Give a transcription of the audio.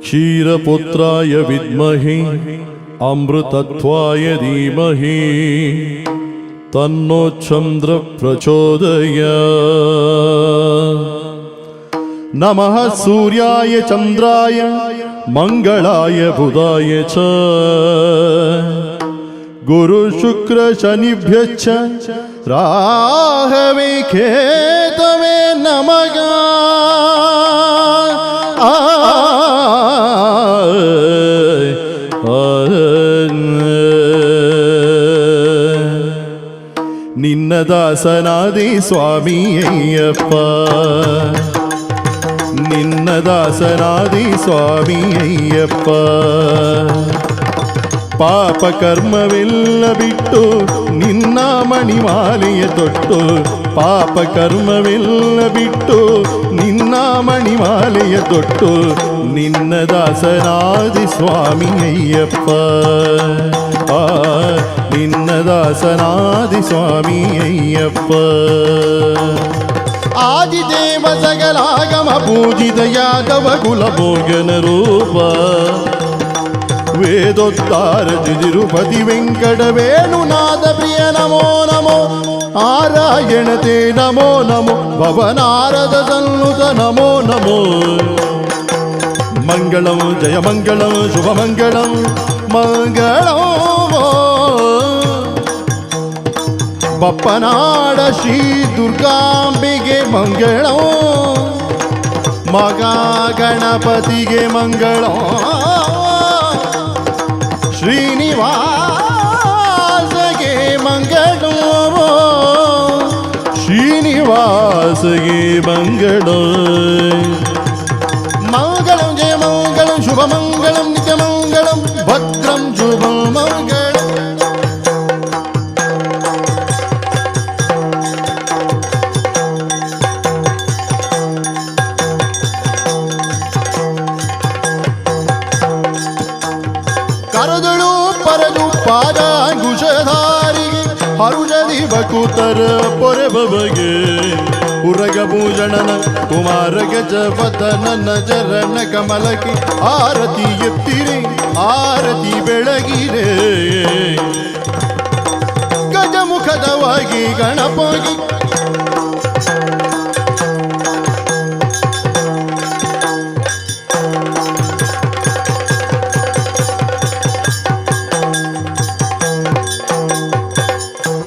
क्षीरपुत्राय विद्महे अमृतत्वाय धीमहि तन्नो चन्द्र प्रचोदय नमः सूर्याय चन्द्राय मङ्गलाय बुधाय च। गुरुशुक्रशनिभ्यश्च ராகவே கேதவே நமகா నిన్నదాసనాది స్వామి అయ్యప్ప నిన్నదాసనాది స్వామి అయ్యప్ప ಪಾಪ ಕರ್ಮವೆಲ್ಲ ಬಿಟ್ಟು ನಿನ್ನ ಮಣಿಮಾಲೆಯ ತೊಟ್ಟು ಪಾಪ ಕರ್ಮವೆಲ್ಲ ಬಿಟ್ಟು ನಿನ್ನ ಮಣಿಮಾಲೆಯ ತೊಟ್ಟು ನಿನ್ನ ದಾಸನಾದಿ ಸ್ವಾಮಿ ಅಯ್ಯಪ್ಪ ಆ ನಿನ್ನ ದಾಸನಾದಿ ಸ್ವಾಮಿ ಅಯ್ಯಪ್ಪ ಆದಿದೇವ ಸಕಲಾಗಮ ಪೂಜಿತ ಯಾದವ ಕುಲಭೋಗನ ರೂಪ ವೇದೋತ್ತಾರ ತಿರುಪತಿ ವೆಂಕಟವೇಣುನಾಥ ಪ್ರಿಯ ನಮೋ ನಮೋ ಆರಾಯಣತೆ ನಮೋ ನಮೋ ಭವನಾರದ ಸನ್ನುತ ನಮೋ ನಮೋ மங்களம் ஜெய மங்களம் சுபமங்களம் மங்களம் பப்பநாட ஸ்ரீ துர்காம்பிகே மங்களம் மகா கணபதிகே மங்களம் ஸ்ரீனிவாசகே மங்களோ ஸ்ரீனிவாசகே மங்களோ. மங்களம் ஜெய மங்களம் சுபமங்களம் நித்தியமங்கலம் பத்ரம் சுபமங்களம். ಪರದು ಪಾದ ಕುಶಧಾರಿಗೆ ಹರುಷದಿ ಬಕುತರ ಪೊರೆ ಬಗೆ ಉರಗ ಭೂಷಣನ ಕುಮಾರ ಗಜಪತನನ ಚರಣ ಕಮಲಕ್ಕೆ ಆರತಿ ಎತ್ತಿರೆ, ಆರತಿ ಬೆಳಗಿರೆ. ಗಜಮುಖದವಾಗಿ ಗಣಪಗಿ